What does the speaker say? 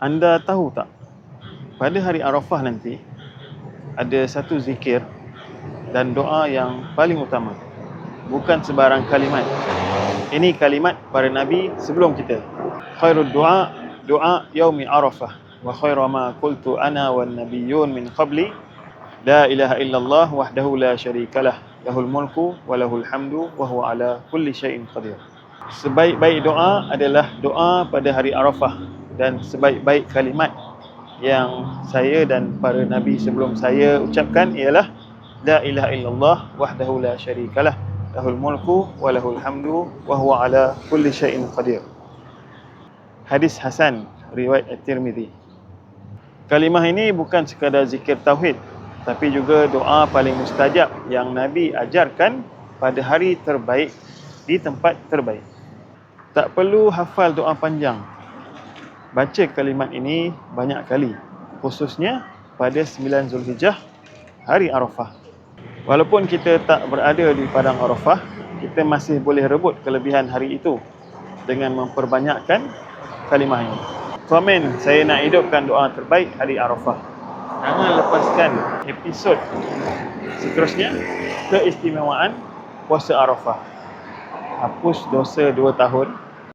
Anda tahu tak, pada hari Arafah nanti, ada satu zikir dan doa yang paling utama. Bukan sebarang kalimat. Ini kalimat para Nabi sebelum kita. Khairul doa, doa yaumi Arafah. Wa khairu ma qultu ana wan nabiyyun min qabli. La ilaha illallah wahdahu la syarikalah. Lahul mulku wa lahul hamdu wa huwa ala kulli syai'in qadir. Sebaik-baik doa adalah doa pada hari Arafah dan sebaik-baik kalimat yang saya dan para nabi sebelum saya ucapkan ialah la ilaha illallah wahdahu la syarikalah lahul mulku wa lahul hamdu wa huwa ala kulli syai'in qadir. Hadis Hasan riwayat At-Tirmizi. Kalimah ini bukan sekadar zikir tauhid tapi juga doa paling mustajab yang Nabi ajarkan pada hari terbaik di tempat terbaik. Tak perlu hafal doa panjang baca kalimat ini banyak kali khususnya pada 9 Zulhijjah hari Arafah. Walaupun kita tak berada di padang Arafah kita masih boleh rebut kelebihan hari itu dengan memperbanyakkan kalimah ini. Komen saya nak hidupkan doa terbaik hari Arafah. Jangan lepaskan episod seterusnya keistimewaan puasa Arafah. Hapus dosa 2 tahun